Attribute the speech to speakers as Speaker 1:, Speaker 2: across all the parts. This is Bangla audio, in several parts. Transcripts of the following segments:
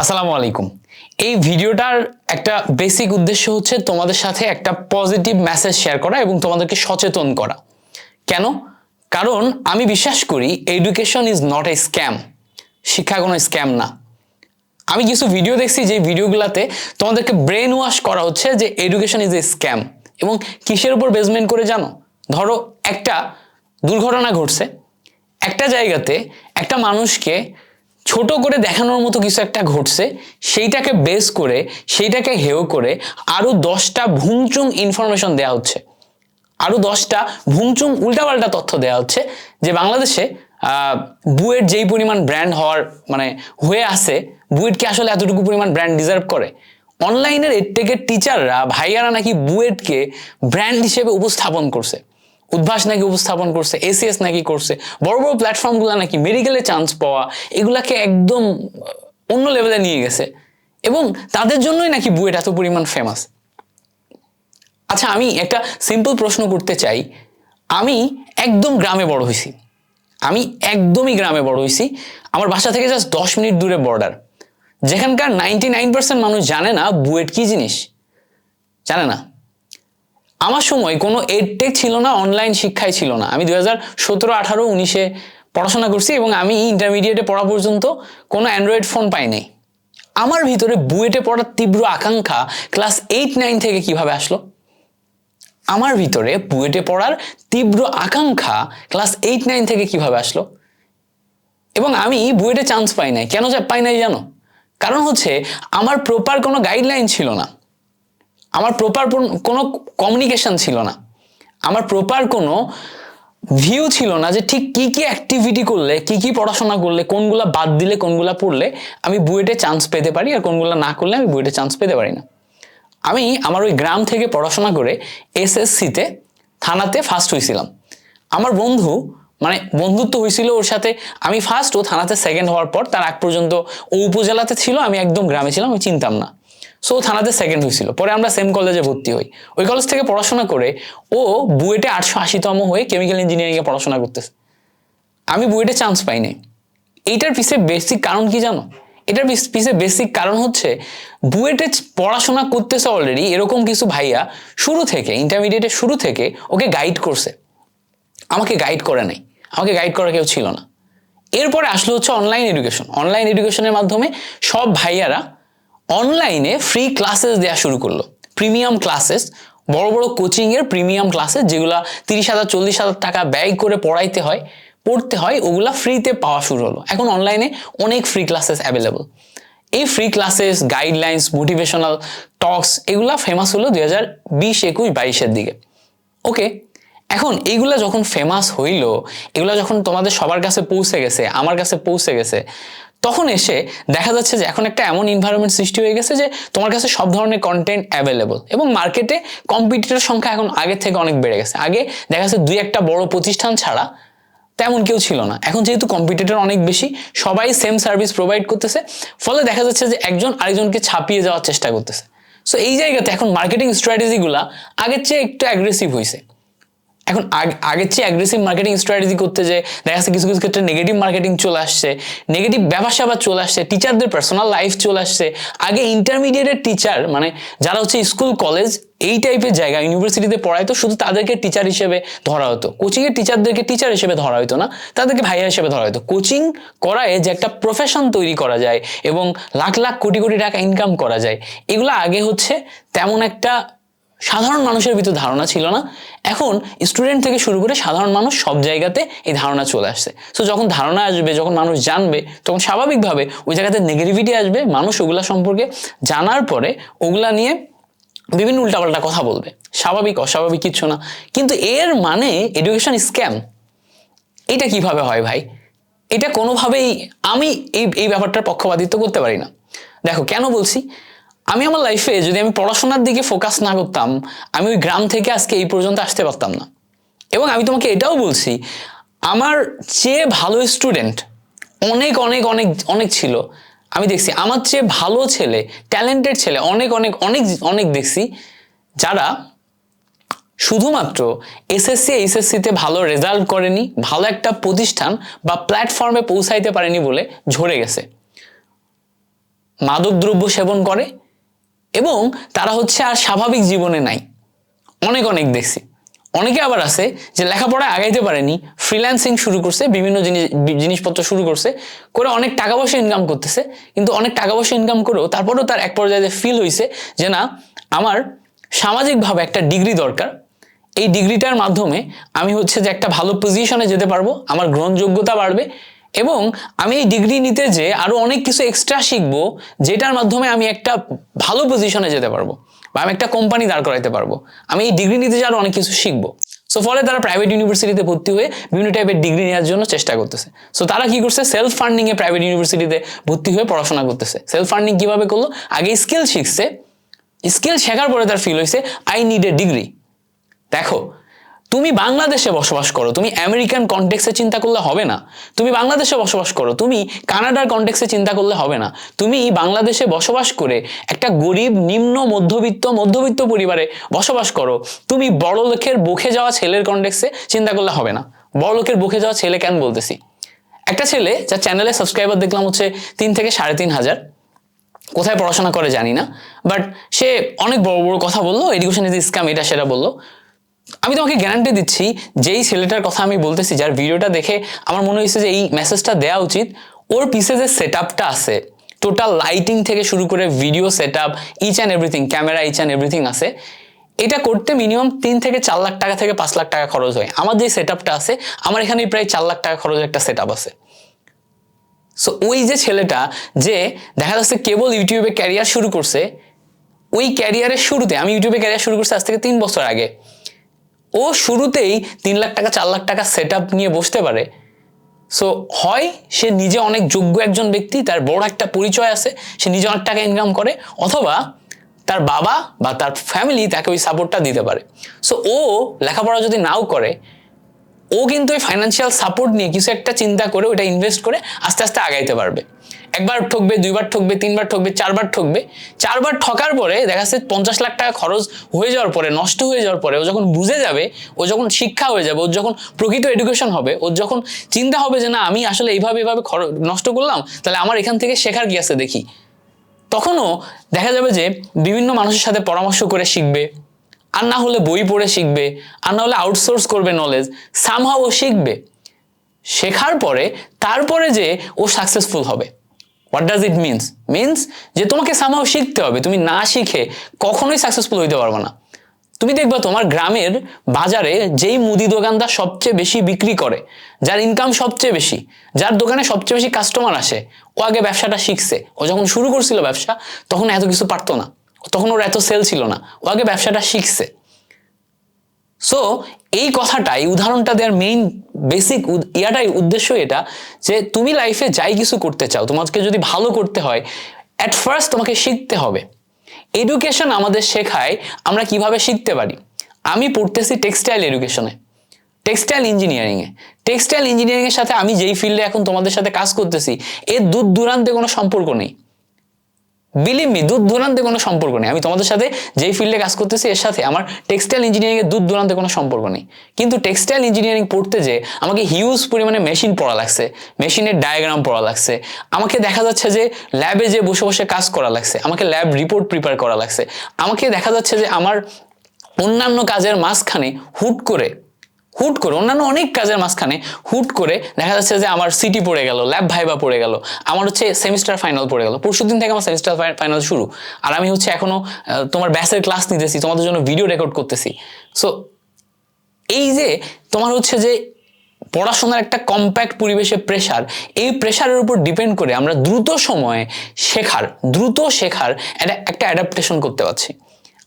Speaker 1: আসসালামু আলাইকুম। এই ভিডিওটার একটা বেসিক উদ্দেশ্য হচ্ছে তোমাদের সাথে একটা পজিটিভ মেসেজ শেয়ার করা এবং তোমাদেরকে সচেতন করা। কেন? কারণ আমি বিশ্বাস করি education is not a scam শিক্ষা কোনো স্ক্যাম না। আমি কিছু ভিডিও দেখছি যে ভিডিওগুলোতে তোমাদেরকে ব্রেন ওয়াশ করা হচ্ছে যে এডুকেশন ইজ এ স্ক্যাম এবং কিসের উপর বেসমেন্ট করে জানো? ধরো একটা দুর্ঘটনা ঘটছে। একটা জায়গাতে একটা মানুষকে ছোট করে দেখানোর মতো কিছু একটা ঘটছে, সেইটাকে বেস করে, সেইটাকে হেও করে আরও দশটা ভুংচুং ইনফরমেশন দেওয়া হচ্ছে। আরও দশটা ভুংচুং উল্টাপাল্টা তথ্য দেওয়া হচ্ছে যে বাংলাদেশে বুয়েট যেই পরিমাণ ব্র্যান্ড হওয়ার মানে হয়ে আছে বুয়েট কি আসলে এতটুকু পরিমাণ ব্র্যান্ড ডিজার্ভ করে। অনলাইনের এডটেকের টিচাররা ভাইয়ারা নাকি বুয়েটকে ব্র্যান্ড হিসেবে উপস্থাপন করছে। উদ্ভাস নাকি উপস্থাপন করছে এসিএস নাকি করছে, বড় বড় প্ল্যাটফর্মগুলো নাকি মেডিকেলে চান্স পাওয়া, এগুলাকে একদম অন্য লেভেলে নিয়ে গেছে। এবং তাদের জন্যই নাকি বুয়েট এত পরিমাণ ফেমাস আচ্ছা আমি একটা সিম্পল প্রশ্ন করতে চাই। আমি একদম গ্রামে বড় হয়েছি আমি একদমই গ্রামে বড় হয়েছি আমার বাসা থেকে জাস্ট দশ মিনিট দূরে বর্ডার যেখানকার নাইনটি নাইন পার্সেন্ট মানুষ জানে না বুয়েট কি জিনিস। জানে না। আমার সময় কোনো এডটেক ছিল না অনলাইন শিক্ষাই ছিল না। আমি দু হাজার সতেরো, আঠারো, উনিশে পড়াশোনা করছি এবং আমি ইন্টারমিডিয়েটে পড়া পর্যন্ত কোনো অ্যান্ড্রয়েড ফোন পাই নাই। আমার ভিতরে বুয়েটে পড়ার তীব্র আকাঙ্ক্ষা ক্লাস এইট নাইন থেকে কীভাবে আসলো? আমার ভিতরে বুয়েটে পড়ার তীব্র আকাঙ্ক্ষা ক্লাস এইট নাইন থেকে কীভাবে আসলো? এবং আমি বুয়েটে চান্স পাই নাই। কেন যে পাই নাই জানো? কারণ হচ্ছে আমার প্রপার কোনো গাইডলাইন ছিল না। আমার প্রপার কোনো কমিউনিকেশন ছিল না। আমার প্রপার কোনো ভিউ ছিল না যে ঠিক কি কি অ্যাক্টিভিটি করলে, কি কি পড়াশোনা করলে, কোনগুলা বাদ দিলে, কোনগুলা পড়লে আমি বুয়েটে চান্স পেতে পারি আর কোনগুলা না করলে আমি বুয়েটে চান্স পেতে পারি না। আমি আমার ওই গ্রাম থেকে পড়াশোনা করে এসএসসিতে থানাতে ফার্স্ট হয়েছিলাম আমার বন্ধু মানে বন্ধুত্ব হয়েছিল ওর সাথে, আমি ফার্স্ট ও থানাতে সেকেন্ড হওয়ার পর, তার আগ পর্যন্ত ও উপজেলাতে ছিল, আমি একদম গ্রামে ছিলাম, আমি চিনতাম না। সো থানাতে সেকেন্ড হয়েছিল পরে আমরা সেম কলেজে ভর্তি হই। ওই কলেজ থেকে পড়াশোনা করে ও বুয়েটে আটশো আশিতম হয়ে কেমিক্যাল ইঞ্জিনিয়ারিংয়ে পড়াশোনা করতেছে। আমি বুয়েটে চান্স পাই নাই। এইটার পিছে বেসিক কারণ কি জানো? এটার পিছে বেসিক কারণ হচ্ছে বুয়েটে পড়াশোনা করতেছে অলরেডি এরকম কিছু ভাইয়া শুরু থেকে ইন্টারমিডিয়েটের শুরু থেকে ওকে গাইড করছে। আমাকে গাইড করে নাই। আমাকে গাইড করা কেউ ছিল না। এরপরে আসলো হচ্ছে অনলাইন এডুকেশন অনলাইন এডুকেশনের মাধ্যমে সব ভাইয়ারা অনলাইনে ফ্রি ক্লাসেস দেওয়া শুরু করল। প্রিমিয়াম ক্লাসেস বড় বড় কোচিংয়ের প্রিমিয়াম ক্লাসেস যেগুলা তিরিশ হাজার, চল্লিশ হাজার টাকা ব্যয় করে পড়াইতে হয়, পড়তে হয়, ওগুলা ফ্রিতে পাওয়া শুরু হলো। এখন অনলাইনে অনেক ফ্রি ক্লাসেস অ্যাভেলেবল এই free classes guidelines motivational talks এগুলা ফেমাস হলো দুই হাজার বিশ, একুশ, বাইশের দিকে। ওকে এখন এইগুলা যখন ফেমাস হইল, এগুলা যখন তোমাদের সবার কাছে পৌঁছে গেছে, আমার কাছে পৌঁছে গেছে তখন এসে দেখা যাচ্ছে যে এখন একটা এমন ইনভায়রনমেন্ট সৃষ্টি হয়ে গেছে যে তোমার কাছে সব ধরনের কন্টেন্ট অ্যাভেলেবল এবং মার্কেটে কম্পিটিটর সংখ্যা এখন আগের থেকে অনেক বেড়ে গেছে। আগে দেখা যাচ্ছে দুই একটা বড় প্রতিষ্ঠান ছাড়া তেমন কেউ ছিল না। এখন যেহেতু কম্পিটিটর অনেক বেশি, সবাই সেম সার্ভিস প্রোভাইড করতেছে, ফলে দেখা যাচ্ছে যে একজন আরেকজনকে ছাপিয়ে যাওয়ার চেষ্টা করতেছে। সো এই জায়গাতে এখন মার্কেটিং স্ট্র্যাটেজিগুলা আগের চেয়ে একটু অ্যাগ্রেসিভ হয়েছে এখন আগ- আগের চেয়ে অ্যাগ্রেসিভ মার্কেটিং স্ট্র্যাটেজি করতে যে দেখা যাচ্ছে কিছু কিছু ক্ষেত্রে নেগেটিভ মার্কেটিং চলে আসছে নেগেটিভ ব্যবসা আবার চলে আসছে টিচারদের পার্সোনাল লাইফ চলে আসছে। আগে ইন্টারমিডিয়েটের টিচার মানে যারা হচ্ছে স্কুল কলেজ এই টাইপের জায়গা ইউনিভার্সিটিতে পড়াইতো শুধু তাদেরকে টিচার হিসেবে ধরা হতো। কোচিংয়ের টিচারদেরকে টিচার হিসেবে ধরা হতো না, তাদেরকে ভাইয়া হিসেবে ধরা হতো কোচিং করায় যে একটা প্রফেশন তৈরি করা যায় এবং লাখ লাখ, কোটি কোটি টাকা ইনকাম করা যায়। এগুলো আগে হচ্ছে তেমন একটা সাধারণ মানুষের ভিতর ধারণা ছিল না। এখন স্টুডেন্ট থেকে শুরু করে সাধারণ মানুষ সব জায়গাতে এই ধারণা চলে আসছে। সো যখন ধারণা আসবে, যখন মানুষ জানবে, তখন স্বাভাবিকভাবে ওই জায়গাতে নেগেটিভিটি আসবে। মানুষ ওগুলা সম্পর্কে জানার পরে ওগুলা নিয়ে বিভিন্ন উল্টাপাল্টা কথা বলবে। স্বাভাবিক, অস্বাভাবিক কিচ্ছু না। কিন্তু এর মানে এডুকেশন স্ক্যাম এটা কীভাবে হয় ভাই? এটা কোনোভাবেই আমি এই এই ব্যাপারটার পক্ষপাতিত্ব করতে পারি না। দেখো, কেন বলছি? আমি আমার লাইফে যদি আমি পড়াশোনার দিকে ফোকাস না করতাম, আমি ওই গ্রাম থেকে আজকে এই পর্যন্ত আসতে পারতাম না। এবং আমি তোমাকে এটাও বলছি, আমার চেয়ে ভালো স্টুডেন্ট অনেক অনেক অনেক অনেক ছিল। আমি দেখছি, আমার চেয়ে ভালো ছেলে ট্যালেন্টেড ছেলে, অনেক অনেক অনেক অনেক দেখছি, যারা শুধুমাত্র এসএসসি এইচএসসিতে ভালো রেজাল্ট করেনি, ভালো একটা প্রতিষ্ঠান বা প্ল্যাটফর্মে পৌঁছাইতে পারেনি বলে ঝরে গেছে। মাদকদ্রব্য সেবন করে এবং তারা হচ্ছে আর স্বাভাবিক জীবনে নাই। অনেক অনেক দেখছি। অনেকে আবার আছে যে লেখাপড়ায় আগাইতে পারেনি ফ্রিল্যান্সিং শুরু করছে, বিভিন্ন জিনিস, জিনিসপত্র শুরু করছে, করে অনেক টাকা পয়সা ইনকাম করতেছে, কিন্তু অনেক টাকা পয়সা ইনকাম করেও তারপরেও তার এক পর্যায়ে ফিল হয়েছে যে না, আমার সামাজিকভাবে একটা ডিগ্রি দরকার। এই ডিগ্রিটার মাধ্যমে আমি হচ্ছে যে একটা ভালো পজিশনে যেতে পারব, আমার গ্রহণযোগ্যতা বাড়বে এবং আমি এই ডিগ্রি নিতে যে আরও অনেক কিছু এক্সট্রা শিখব, যেটার মাধ্যমে আমি একটা ভালো পজিশনে যেতে পারব বা আমি একটা কোম্পানি দাঁড় করাইতে পারব। আমি এই ডিগ্রি নিতে যে আরও অনেক কিছু শিখব। সো ফলে তারা প্রাইভেট ইউনিভার্সিটিতে ভর্তি হয়ে বিভিন্ন টাইপের ডিগ্রি নেওয়ার জন্য চেষ্টা করতেছে। সো তারা কি করছে? সেলফ ফান্ডিং এ প্রাইভেট ইউনিভার্সিটিতে ভর্তি হয়ে পড়াশোনা করতেছে। সেলফ ফান্ডিং কীভাবে করল? আগে স্কিল শিখছে। স্কিল শেখার পরে তার ফিল হয়েছে আই নিড এ ডিগ্রি দেখো তুমি বাংলাদেশে বসবাস করো, তুমি আমেরিকান কন্টেক্সে চিন্তা করলে হবে না। তুমি বাংলাদেশে বসবাস করো, তুমি কানাডার কন্টেক্সে চিন্তা করলে হবে না। তুমি বাংলাদেশে বসবাস করে একটা গরিব, নিম্ন, মধ্যবিত্ত মধ্যবিত্ত পরিবারে বসবাস করো, তুমি বড় লোকের যাওয়া ছেলের কন্টেক্সে চিন্তা করলে হবে না। বড় লোকের যাওয়া ছেলে কেন বলতেছি? একটা ছেলে যার চ্যানেলে সাবস্ক্রাইবার দেখলাম হচ্ছে তিন থেকে সাড়ে তিন হাজার। কোথায় পড়াশোনা করে জানি না বাট সে অনেক বড় বড় কথা বলল এডুকেশন ইজ স্ক্যাম এটা সেটা বলল। আমি তোমাকে গ্যারান্টি দিচ্ছি, যেই ছেলেটার কথা আমি বলতেছি, যার ভিডিওটা দেখে আমার মনে হয়েছে যে এই মেসেজটা দেওয়া উচিত, ওর পিছে যে সেট আপটা আছে টোটাল লাইটিং থেকে শুরু করে video set up each and everything camera each and everything আছে, এটা করতে মিনিমাম তিন থেকে চার লাখ টাকা থেকে পাঁচ লাখ টাকা খরচ হয়। আমার যে সেট আপটা আছে, আমার এখানে প্রায় চার লাখ টাকা খরচ একটা সেট আপ আছে। সো ওই যে ছেলেটা যে দেখা যাচ্ছে কেবল ইউটিউবে ক্যারিয়ার শুরু করছে, ওই ক্যারিয়ারের শুরুতে, আমি ইউটিউবে ক্যারিয়ার শুরু করছি আজ থেকে তিন বছর আগে ও শুরুতেই তিন লাখ টাকা, চার লাখ টাকা সেট নিয়ে বসতে পারে। সো হয় সে নিজে অনেক যোগ্য একজন ব্যক্তি, তার বড় একটা পরিচয় আছে, সে নিজে অনেক টাকা ইনকাম করে, অথবা তার বাবা বা তার ফ্যামিলি তাকে ওই সাপোর্টটা দিতে পারে। সো ও লেখাপড়া যদি নাও করে, ও কিন্তু ওই ফাইন্যান্সিয়াল সাপোর্ট নিয়ে কিছু একটা চিন্তা করে ওটা ইনভেস্ট করে আস্তে আস্তে আগাইতে পারবে। একবার ঠকবে, দুইবার ঠকবে, তিনবার ঠকবে, চারবার ঠকবে। চারবার ঠকার পরে দেখা যাচ্ছে পঞ্চাশ লাখ টাকা খরচ হয়ে যাওয়ার পরে, নষ্ট হয়ে যাওয়ার পরে ও যখন বুঝে যাবে, ও যখন শিক্ষা হয়ে যাবে, ওর যখন প্রকৃত এডুকেশন হবে, ওর যখন চিন্তা হবে যে না, আমি আসলে এইভাবে এইভাবে খরচ নষ্ট করলাম, তাহলে আমার এখান থেকে শেখার কি আছে দেখি? তখনও দেখা যাবে যে বিভিন্ন মানুষের সাথে পরামর্শ করে শিখবে, আর না হলে বই পড়ে শিখবে, আর না হলে আউটসোর্স করবে নলেজ সামহাও ও শিখবে। শেখার পরে, তারপরে যে ও সাকসেসফুল হবে। What does it means means যে তোমাকে সামহাও শিখতে হবে। তুমি না শিখে কখনোই সাকসেসফুল হইতে পারবে না। তুমি দেখবে তোমার গ্রামের বাজারে যেই মুদি দোকানদার সবচেয়ে বেশি বিক্রি করে, যার ইনকাম সবচেয়ে বেশি, যার দোকানে সবচেয়ে বেশি কাস্টমার আসে, ও আগে ব্যবসাটা শিখছে। ও যখন শুরু করছিল ব্যবসা, তখন এত কিছু পারতো না। তখন ওর এত সেল ছিল না। ও আগে ব্যবসাটা শিখছে। সো এই কথাটাই, উদাহরণটা দেওয়ার মেইন বেসিক ইয়াটাই উদ্দেশ্য এটা যে তুমি লাইফে যাই কিছু করতে চাও, তোমাকে যদি ভালো করতে হয় অ্যাট ফার্স্ট তোমাকে শিখতে হবে। এডুকেশন আমাদের শেখায় আমরা কীভাবে শিখতে পারি। আমি পড়তেছি টেক্সটাইল এডুকেশনে টেক্সটাইল ইঞ্জিনিয়ারিংয়ে টেক্সটাইল ইঞ্জিনিয়ারিংয়ের সাথে আমি যেই ফিল্ডে এখন তোমাদের সাথে কাজ করতেছি, এর দূর দূরান্তে কোনো সম্পর্ক নেই। বিলিভ মি দূর দূরান্তে কোনো সম্পর্ক নেই। আমি তোমাদের সাথে যেই ফিল্ডে কাজ করতেছি, এর সাথে আমার টেক্সটাইল ইঞ্জিনিয়ারিং এর দূর দূরান্তে কোনো সম্পর্ক নেই। কিন্তু টেক্সটাইল ইঞ্জিনিয়ারিং পড়তে যে আমাকে হিউজ পরিমাণে মেশিন পড়া লাগছে মেশিনের ডায়াগ্রাম পড়া লাগছে। আমাকে দেখা যাচ্ছে যে ল্যাবে যে বসে বসে কাজ করা লাগছে, আমাকে ল্যাব রিপোর্ট প্রিপেয়ার করা লাগছে। আমাকে দেখা যাচ্ছে যে আমার অন্যান্য কাজের মাঝখানে হুট করে হুট করে, অন্যান্য অনেক কাজের মাঝখানে হুট করে দেখা যাচ্ছে যে আমার সিটি পড়ে গেল, ল্যাব ভাইবা পড়ে গেল, আমার হচ্ছে সেমিস্টার ফাইনাল পড়ে গেল। পরশু দিন থেকে আমার সেমিস্টার ফাইনাল শুরু। আর আমি হচ্ছে এখনও তোমার ব্যাসের ক্লাস নিতেছি, তোমাদের জন্য ভিডিও রেকর্ড করতেছি। সো এই যে তোমার হচ্ছে যে পড়াশোনার একটা কম্প্যাক্ট পরিবেশে প্রেশার এই প্রেশারের উপর ডিপেন্ড করে আমরা দ্রুত সময়ে শেখার, দ্রুত শেখার একটা অ্যাডাপ্টেশন করতে পারছি।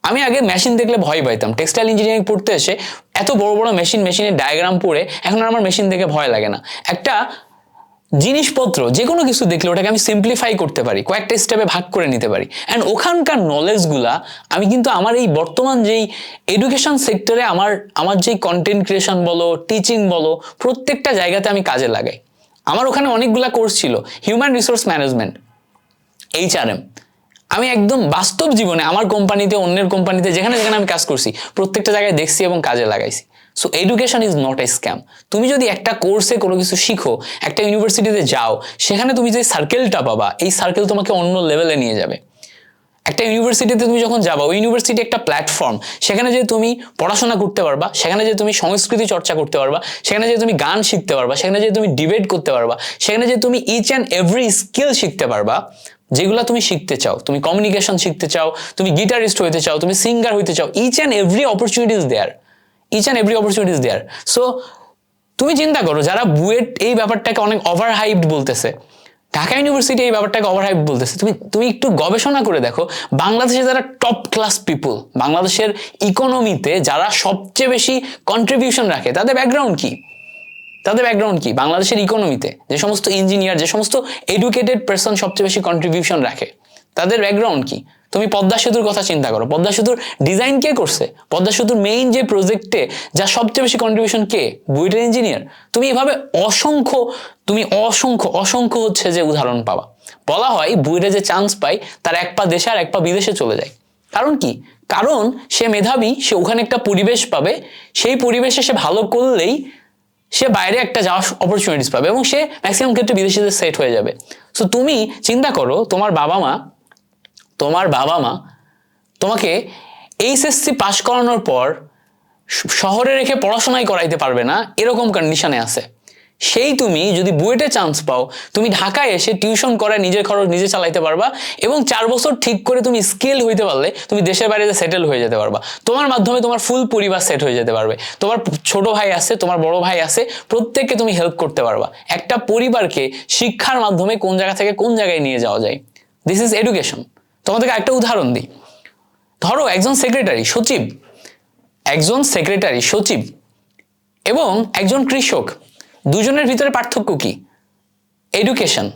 Speaker 1: আমি আগে মেশিন দেখলে ভয় পাইতাম। টেক্সটাইল ইঞ্জিনিয়ারিং পড়তে এসে এত বড় বড় মেশিন মেশিনের ডায়াগ্রাম পড়ে, এখন আমার মেশিন দেখে ভয় লাগে না। একটা জিনিসপত্র যে কোনো কিছু দেখলে ওটাকে আমি সিম্পলিফাই করতে পারি, কয়েকটা স্টেপে ভাগ করে নিতে পারি। অ্যান্ড ওখানকার নলেজগুলা আমি কিন্তু আমার এই বর্তমান যেই এডুকেশন সেক্টরে আমার আমার যেই কন্টেন্ট ক্রিয়েশন বলো টিচিং বলো, প্রত্যেকটা জায়গাতে আমি কাজে লাগাই। আমার ওখানে অনেকগুলা কোর্স ছিল হিউম্যান রিসোর্স ম্যানেজমেন্ট এইচআরএম আমি একদম বাস্তব জীবনে আমার কোম্পানিতে, অন্যের কোম্পানিতে, যেখানে যেখানে আমি কাজ করছি, প্রত্যেকটা জায়গায় দেখছি এবং কাজে লাগাইছি। So education is not a scam তুমি যদি একটা কোর্সে কোনো কিছু শিখো, একটা ইউনিভার্সিটিতে যাও, সেখানে তুমি যে সার্কেলটা পাবা, এই সার্কেল তোমাকে অন্য লেভেলে নিয়ে যাবে। একটা ইউনিভার্সিটিতে তুমি যখন যাবা, ওই ইউনিভার্সিটি একটা প্ল্যাটফর্ম সেখানে যে তুমি পড়াশোনা করতে পারবা, সেখানে যে তুমি সংস্কৃতি চর্চা করতে পারবা, সেখানে যে তুমি গান শিখতে পারবা, সেখানে যে তুমি ডিবেট করতে পারবা, সেখানে যে তুমি ইচ অ্যান্ড এভরি স্কিল শিখতে পারবা যেগুলো তুমি শিখতে চাও, তুমি কমিউনিকেশন শিখতে চাও, তুমি গিটারিস্ট হইতে চাও, তুমি সিঙ্গার হইতে চাও each and every opportunity is there each and every opportunity is there so তুমি চিন্তা করো, যারা বুয়েট এই ব্যাপারটাকে অনেক ওভার হাইপড বলতেছে, ঢাকা ইউনিভার্সিটি এই ব্যাপারটাকে ওভার হাইপ বলতেছে, তুমি তুমি একটু গবেষণা করে দেখো বাংলাদেশে যারা টপ ক্লাস পিপল বাংলাদেশের ইকোনমিতে যারা সবচেয়ে বেশি কন্ট্রিবিউশন রাখে, তাদের ব্যাকগ্রাউন্ড কি? তাদের ব্যাকগ্রাউন্ড কি? বাংলাদেশের ইকোনমিতে যে সমস্ত ইঞ্জিনিয়ার যে সমস্ত এডুকেটেড পার্সন সবচেয়ে বেশি কন্ট্রিবিউশন রাখে, তাদের ব্যাকগ্রাউন্ড কি? তুমি পদ্মা সেতুর কথা চিন্তা করো। পদ্মা সেতুর ডিজাইন কে করছে? পদ্মা সেতুর মেইন যে প্রজেক্টে যা সবচেয়ে বেশি কন্ট্রিবিউশন কে? বুয়েটের ইঞ্জিনিয়ার তুমি এভাবে অসংখ্য, তুমি অসংখ্য অসংখ্য হচ্ছে যে উদাহরণ পাবা। বলা হয় বুয়েটে যে চান্স পায়, তার এক পা দেশে আর এক পা বিদেশে চলে যায়। কারণ কি? কারণ সে মেধাবী, সে ওখানে একটা পরিবেশ পাবে। সেই পরিবেশে সে ভালো করলেই সে বাইরে একটা যাওয়ার অপরচুনিটিস পাবে এবং সে ম্যাক্সিমাম ক্ষেত্রে বিদেশে সেট হয়ে যাবে। সো তুমি চিন্তা করো, তোমার বাবা মা, তোমার বাবা মা তোমাকে এইচএসসি পাশ করানোর পর শহরে রেখে পড়াশোনাই করাইতে পারবে না, এরকম কন্ডিশনে আছে। সেই তুমি যদি বুয়েটে চান্স পাও, তুমি ঢাকায় এসে টিউশন করে নিজের খরচ নিজে চালাইতে পারবা এবং চার বছর ঠিক করে তুমি স্কিল হইতে পারলে তুমি দেশের বাইরে সেটেল হয়ে যেতে পারবা। তোমার মাধ্যমে তোমার ফুল পরিবার সেট হয়ে যেতে পারবে। তোমার ছোট ভাই আছে, তোমার বড় ভাই আছে, প্রত্যেককে তুমি হেল্প করতে পারবা। একটা পরিবারকে শিক্ষার মাধ্যমে কোন জায়গা থেকে কোন জায়গায় নিয়ে যাওয়া যায়? দিস ইজ এডুকেশন তোমাদেরকে একটা উদাহরণ দিই। ধরো একজন সেক্রেটারি সচিব। একজন সেক্রেটারি সচিব এবং একজন কৃষক। দুজনের ভিতরে পার্থক্য কি? এডুকেশন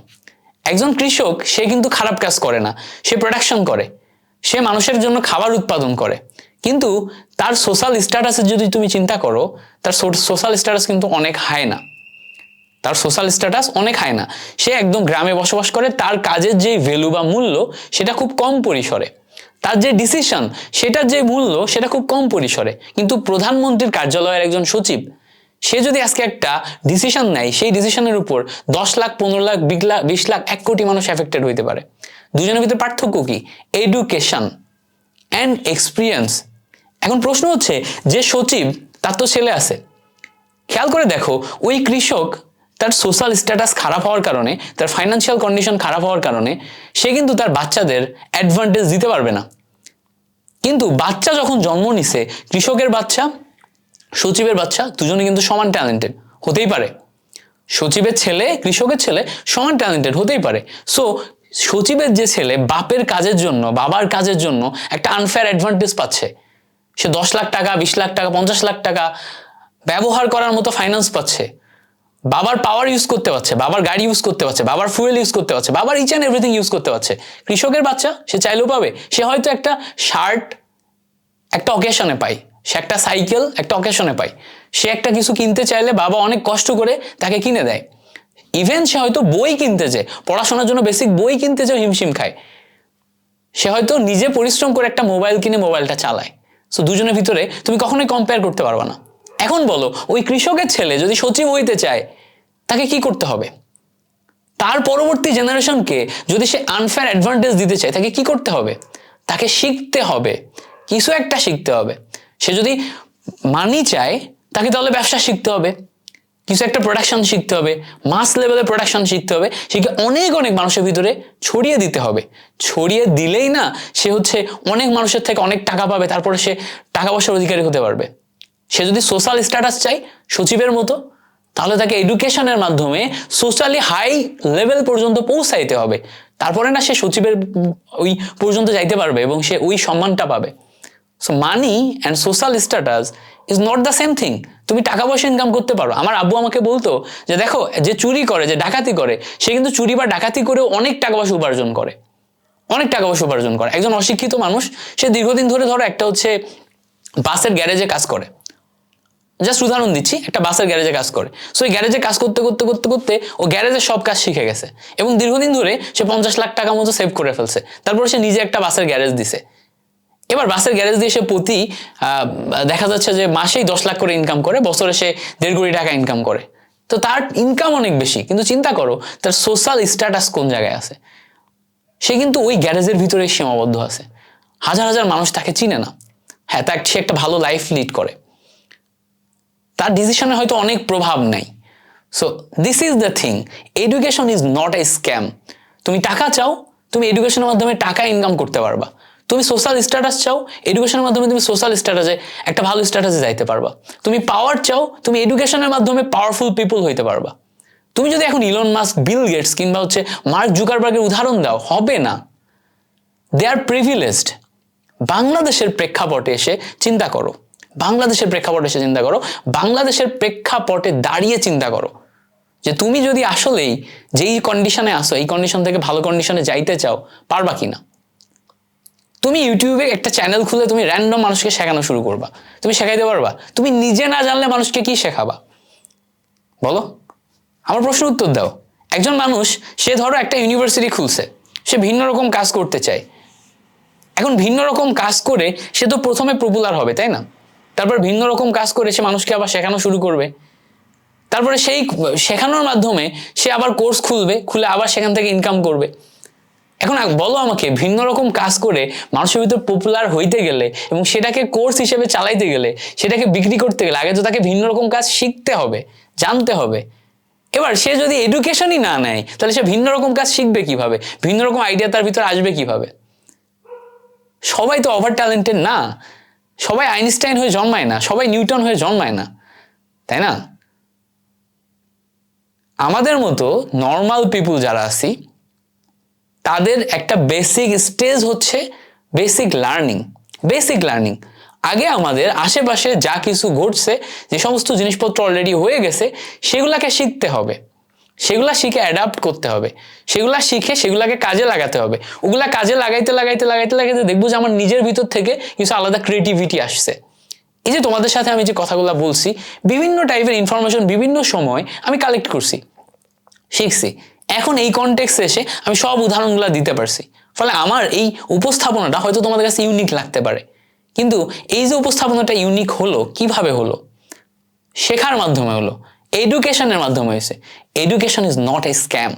Speaker 1: একজন কৃষক, সে কিন্তু খারাপ কাজ করে না, সে প্রোডাকশন করে, সে মানুষের জন্য খাবার উৎপাদন করে। কিন্তু তার সোশ্যাল স্ট্যাটাসের যদি তুমি চিন্তা করো, তার সোশ্যাল স্ট্যাটাস কিন্তু অনেক হাই না। তার সোশ্যাল স্ট্যাটাস অনেক হাই না। সে একদম গ্রামে বসবাস করে, তার কাজের যে ভ্যালু বা মূল্য, সেটা খুব কম পরিসরে। তার যে ডিসিশন সেটার যে মূল্য, সেটা খুব কম পরিসরে। কিন্তু প্রধানমন্ত্রীর কার্যালয়ের একজন সচিব সে যদি আজকে একটা ডিসিশন নেয়, সেই ডিসিশনের উপর দশ লাখ, পনেরো লাখ, বিশ লাখ বিশ লাখ, এক কোটি মানুষ এফেক্টেড হইতে পারে। দুজনের ভিতরে পার্থক্য কি? এডুকেশন অ্যান্ড এক্সপিরিয়েন্স এখন প্রশ্ন হচ্ছে, যে সচিব, তার তো ছেলে আছে। খেয়াল করে দেখো, ওই কৃষক তার সোশ্যাল স্ট্যাটাস খারাপ হওয়ার কারণে, তার ফাইন্যান্সিয়াল কন্ডিশন খারাপ হওয়ার কারণে, সে কিন্তু তার বাচ্চাদের অ্যাডভান্টেজ দিতে পারবে না। কিন্তু বাচ্চা যখন জন্ম নিছে, কৃষকের বাচ্চা সচিবের বাচ্চা দুজনে কিন্তু সমান ট্যালেন্টেড হতেই পারে। সচিবের ছেলে, কৃষকের ছেলে, সমান ট্যালেন্টেড হতেই পারে। সো সচিবের যে ছেলে, বাপের কাজের জন্য, বাবার কাজের জন্য একটা আনফেয়ার অ্যাডভান্টেজ পাচ্ছে। সে দশ লাখ টাকা, বিশ লাখ টাকা, পঞ্চাশ লাখ টাকা ব্যবহার করার মতো ফাইন্যান্স পাচ্ছে। বাবার পাওয়ার ইউজ করতে পারছে, বাবার গাড়ি ইউজ করতে পারছে, বাবার ফুয়েল ইউজ করতে পারছে, বাবার ইচ অ্যান্ড এভরিথিং ইউজ করতে পারছে। কৃষকের বাচ্চা, সে চাইলেও পাবে। সে হয়তো একটা শার্ট একটা অকেশনে পায়। সে একটা সাইকেল একটা অকেশনে পায়। সে একটা কিছু কিনতে চাইলে বাবা অনেক কষ্ট করে তাকে কিনে দেয়। ইভেন সে হয়তো বই কিনতে চায়, পড়াশোনার জন্য বেসিক বই কিনতে চাও হিমশিম খায়। সে হয়তো নিজে পরিশ্রম করে একটা মোবাইল কিনে মোবাইলটা চালায়। সো দুজনের ভিতরে তুমি কখনোই কম্পেয়ার করতে পারবে না। এখন বলো, ওই কৃষকের ছেলে যদি সচিব হইতে চায়, তাকে কি করতে হবে? তার পরবর্তী জেনারেশনকে যদি সে আনফেয়ার অ্যাডভান্টেজ দিতে চায়, তাকে কি করতে হবে? তাকে শিখতে হবে। কিছু একটা শিখতে হবে। সে যদি মানি চায়, তাকে তাহলে ব্যবসা শিখতে হবে। কিছু একটা প্রোডাকশন শিখতে হবে মাস লেভেলে প্রোডাকশন শিখতে হবে, সেকে অনেক অনেক মানুষের ভিতরে ছড়িয়ে দিতে হবে। ছড়িয়ে দিলেই না, সে হচ্ছে অনেক মানুষের থেকে অনেক টাকা পাবে, তারপরে সে টাকা পয়সার অধিকারী হতে পারবে। সে যদি সোশ্যাল স্ট্যাটাস চাই সচিবের মতো, তাহলে তাকে এডুকেশনের মাধ্যমে সোশ্যালি হাই লেভেল পর্যন্ত পৌঁছাইতে হবে। তারপরে না সে সচিবের ওই পর্যন্ত যাইতে পারবে এবং সে ওই সম্মানটা পাবে। So money and social status is not the same thing তুমি টাকা পয়সা ইনকাম করতে পারো। আমার আব্বু আমাকে বলতো যে, দেখো, যে চুরি করে, যে ডাকাতি করে, সে কিন্তু চুরি বা ডাকাতি করেও অনেক টাকা পয়সা উপার্জন করে। অনেক টাকা পয়সা উপার্জন করে। একজন অশিক্ষিত মানুষ, সে দীর্ঘদিন ধরে ধরো একটা হচ্ছে বাসের গ্যারেজে কাজ করে। জাস্ট উদাহরণ দিচ্ছি, একটা বাসের গ্যারেজে কাজ করে। সো এই গ্যারেজে কাজ করতে করতে করতে করতে ও গ্যারেজের সব কাজ শিখে গেছে। এবং দীর্ঘদিন ধরে সে পঞ্চাশ লাখ টাকা মতো সেভ করে ফেলছে। তারপর সে নিজে একটা বাসের গ্যারেজ দিছে। এবার বাসের গ্যারেজ দিয়ে সে প্রতি দেখা যাচ্ছে যে মাসেই দশ লাখ করে ইনকাম করে, বছরে সে দেড় কোটি টাকা ইনকাম করে। তো তার ইনকাম অনেক বেশি, কিন্তু চিন্তা করো, তার সোশ্যাল স্ট্যাটাস কোন জায়গায় আছে? সে কিন্তু ওই গ্যারেজের ভিতরে সীমাবদ্ধ আছে। হাজার হাজার মানুষ তাকে চিনে না। হ্যাঁ তার সে একটা ভালো লাইফ লিড করে। তার ডিসিশনে হয়তো অনেক প্রভাব নেই। So this is the thing education is not a scam তুমি টাকা চাও, তুমি এডুকেশনের মাধ্যমে টাকা ইনকাম করতে পারবা। তুমি সোশ্যাল স্ট্যাটাস চাও এডুকেশনের মাধ্যমে তুমি সোশ্যাল স্ট্যাটাসে একটা ভালো স্ট্যাটাসে যাইতে পারবা। তুমি পাওয়ার চাও, তুমি এডুকেশনের মাধ্যমে পাওয়ারফুল পিপল হইতে পারবা। তুমি যদি এখন ইলন মাস্ক বিল গেটস কিংবা হচ্ছে মার্ক জুকারবার্গের উদাহরণ দাও, হবে না। দে আর প্রিভিলেজড বাংলাদেশের প্রেক্ষাপটে এসে চিন্তা করো। বাংলাদেশের প্রেক্ষাপটে এসে চিন্তা করো। বাংলাদেশের প্রেক্ষাপটে দাঁড়িয়ে চিন্তা করো। যে তুমি যদি আসলেই যেই কন্ডিশনে আসো, এই কন্ডিশন থেকে ভালো কন্ডিশনে যাইতে চাও, পারবা কি না তুমি ইউটিউবে একটা চ্যানেল খুলে তুমি র্যান্ডম মানুষকে শেখানো শুরু করবা। তুমি শেখাইতে পারবা। তুমি নিজে না জানলে মানুষকে কি শেখাবা? বলো। আমার প্রশ্ন উত্তর দাও। একজন মানুষ, সে ধরো একটা ইউনিভার্সিটি খুলছে। সে ভিন্ন রকম কাজ করতে চায়। এখন ভিন্ন রকম কাজ করে সে তো প্রথমে পপুলার হবে, তাই না? তারপর ভিন্ন রকম কাজ করে সে মানুষকে আবার শেখানো শুরু করবে। তারপরে সেই শেখানোর মাধ্যমে সে আবার কোর্স খুলবে, খুলে আবার সেখান থেকে ইনকাম করবে। এখন বলো আমাকে, ভিন্ন রকম কাজ করে মানুষের ভিতর পপুলার হইতে গেলে এবং সেটাকে কোর্স হিসেবে চালাইতে গেলে, সেটাকে বিক্রি করতে গেলে আগে তো তাকে ভিন্ন রকম কাজ শিখতে হবে, জানতে হবে। এবার সে যদি এডুকেশনই না নেয়, তাহলে সে ভিন্ন রকম কাজ শিখবে কীভাবে? ভিন্ন রকম আইডিয়া তার ভিতরে আসবে কীভাবে? সবাই তো ওভার ট্যালেন্টেড না। সবাই আইনস্টাইন হয়ে জন্মায় না, সবাই নিউটন হয়ে জন্মায় না, তাই না? আমাদের মতো নর্মাল পিপুল যারা আছি তাদের একটা বেসিক স্টেজ হচ্ছে বেসিক লার্নিং বেসিক লার্নিং আগে আমাদের আশেপাশে যা কিছু ঘটছে, যে সমস্ত জিনিসপত্র অলরেডি হয়ে গেছে, সেগুলাকে শিখতে হবে। সেগুলা শিখে অ্যাডাপ্ট করতে হবে। সেগুলা শিখে সেগুলাকে কাজে লাগাতে হবে। ওগুলা কাজে লাগাইতে লাগাইতে লাগাইতে লাগাইতে দেখব যে আমার নিজের ভিতর থেকে কিছু আলাদা ক্রিয়েটিভিটি আসছে। এই যে তোমাদের সাথে আমি যে কথাগুলো বলছি, বিভিন্ন টাইপের ইনফরমেশন বিভিন্ন সময় আমি কালেক্ট করছি, শিখছি। এখন এই কনটেক্সে এসে আমি সব উদাহরণগুলো দিতে পারছি। ফলে আমার এই উপস্থাপনাটা হয়তো তোমাদের কাছে ইউনিক লাগতে পারে। কিন্তু এই যে উপস্থাপনাটা ইউনিক হলো, কীভাবে হলো? শেখার মাধ্যমে হলো। এডুকেশনের মাধ্যমে হয়েছে। Education is not a scam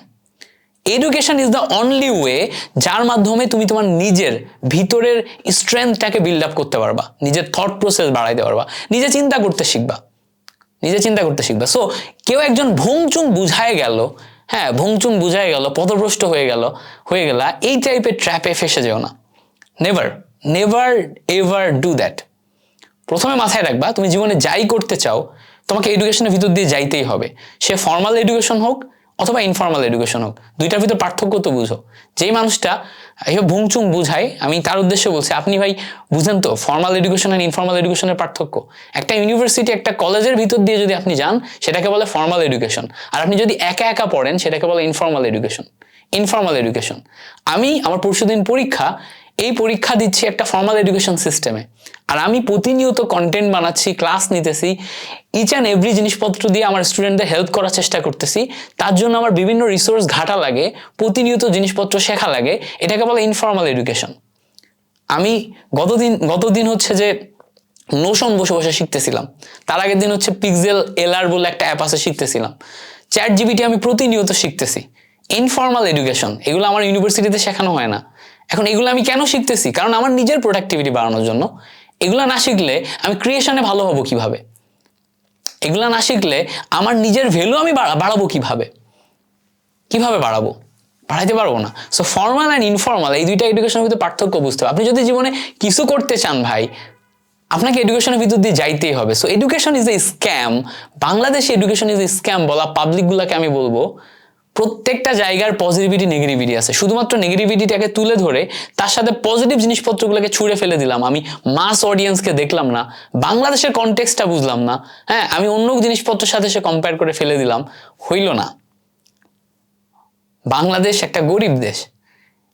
Speaker 1: education is the only way যার মাধ্যমে তুমি তোমার নিজের ভিতরের স্ট্রেংথটাকে বিল্ড আপ করতে পারবা। নিজের থট প্রসেস বাড়াইতে পারবা। নিজে চিন্তা করতে শিখবা। নিজে চিন্তা করতে শিখবা। সো কেউ একজন ভংচুং বুঝায় গেল হ্যাঁ ভুংচুং বুঝাই গেল, পদভ্রষ্ট হয়ে গেল, হয়ে গেলা। এই টাইপের ট্র্যাপে ফেসে যেও না। Never never ever do that প্রথমে মাথায় রাখবা, তুমি জীবনে যাই করতে চাও, তোমাকে এডুকেশনের ভিতর দিয়ে যাইতেই হবে। সে ফর্মাল এডুকেশন হোক অথবা ইনফর্মাল এডুকেশন হোক, দুইটার ভিতর পার্থক্য তো বুঝো। যেই মানুষটা এসব ভুংচুং বুঝায়, আমি তার উদ্দেশ্যে বলছি, আপনি ভাই বুঝেন তো ফর্মাল এডুকেশন আর ইনফর্মাল এডুকেশনের পার্থক্য। একটা ইউনিভার্সিটি একটা কলেজের ভিতর দিয়ে যদি আপনি যান, সেটাকে বলে ফর্মাল এডুকেশন আর আপনি যদি একা একা পড়েন, সেটাকে বলে ইনফর্মাল এডুকেশন ইনফর্মাল এডুকেশন আমি আমার পরশুদিন পরীক্ষা এই পরীক্ষা দিচ্ছি একটা ফর্মাল এডুকেশন সিস্টেমে আর আমি প্রতিনিয়ত কন্টেন্ট বানাচ্ছি ক্লাস নিতেছি ইচ অ্যান্ড এভরি জিনিসপত্র দিয়ে আমার স্টুডেন্টদের হেল্প করার চেষ্টা করতেছি। তার জন্য আমার বিভিন্ন রিসোর্স ঘাটা লাগে, প্রতিনিয়ত জিনিসপত্র শেখা লাগে, এটাকে বলে ইনফর্মাল এডুকেশন আমি গতদিন গতদিন হচ্ছে যে নোশন বসে বসে শিখতেছিলাম। তার আগের দিন হচ্ছে পিক্সেল এলআর বলে একটা অ্যাপ আছে শিখতেছিলাম। চ্যাট জিবিটি আমি প্রতিনিয়ত শিখতেছি। ইনফর্মাল এডুকেশন এগুলো আমার ইউনিভার্সিটিতে শেখানো হয় না। এখন এগুলো আমি কেন শিখতেছি? কারণ আমার নিজের প্রোডাক্টিভিটি বাড়ানোর জন্য এগুলো না শিখলে আমি ক্রিয়েশনে ভালো হব কীভাবে? এগুলো না শিখলে আমার নিজের ভ্যালু আমি বাড়া- বাড়াবো কীভাবে? কীভাবে বাড়াবো? বাড়াইতে পারব না। সো ফর্মাল অ্যান্ড ইনফর্মাল এই দুইটা এডুকেশনের ভিতরে পার্থক্য বুঝতে হবে। আপনি যদি জীবনে কিছু করতে চান ভাই, আপনাকে এডুকেশনের ভিতর দিয়ে যাইতেই হবে। So education is a scam বাংলাদেশে এডুকেশন ইজ এ স্ক্যাম বলা পাবলিকগুলোকে আমি বলব। প্রত্যেকটা জায়গার পজিটিভিটি নেগেটিভিটি আছে। শুধুমাত্র নেগেটিভিটিটাকে তুলে ধরে তার সাথে পজিটিভ জিনিসপত্রগুলোকে ছুঁড়ে ফেলে দিলাম। আমি মাস অডিয়েন্সকে দেখলাম না, বাংলাদেশের কনটেক্সটটা বুঝলাম না। হ্যাঁ আমি অন্য জিনিসপত্রের সাথে সে কম্পেয়ার করে ফেলে দিলাম। হইল না। বাংলাদেশ একটা গরিব দেশ।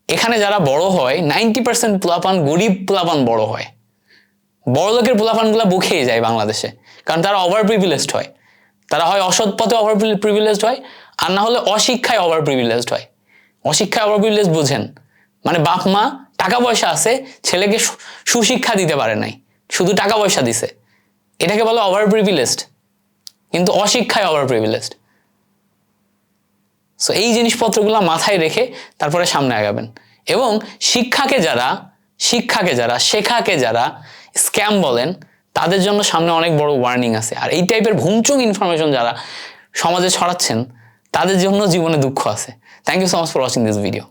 Speaker 1: এখানে যারা বড় হয় নাইনটি পার্সেন্ট পোলাপান, গরিব পোলাপান বড় হয়। বড় লোকের পোলাপানগুলো বুকেই যায় বাংলাদেশে। কারণ তারা ওভার প্রিভিলেজড হয়। তারা হয় অসৎ পথে ওভার প্রিভিলেজড হয় আর না হলে অশিক্ষায় ওভার প্রিভিলেজড হয়। অশিক্ষায় ওভার প্রিভিলেজ বোঝেন। মানে বাপ মা টাকা পয়সা আছে, ছেলেকে সুশিক্ষা দিতে পারে নাই। শুধু টাকা পয়সা দিছে। এটাকে বলে ওভার প্রিভিলেজড কিন্তু অশিক্ষায় ওভার প্রিভিলেজড সো এই জিনিসপত্রগুলো মাথায় রেখে তারপরে সামনে আগাবেন। এবং শিক্ষাকে যারা শিক্ষাকে যারা, শেখাকে যারা স্ক্যাম বলেন, তাদের জন্য সামনে অনেক বড় ওয়ার্নিং আছে। আর এই টাইপের ভুমচুক ইনফরমেশন যারা সমাজে ছড়াচ্ছেন তাদের জন্য জীবনে দুঃখ আছে। Thank you so much for watching this video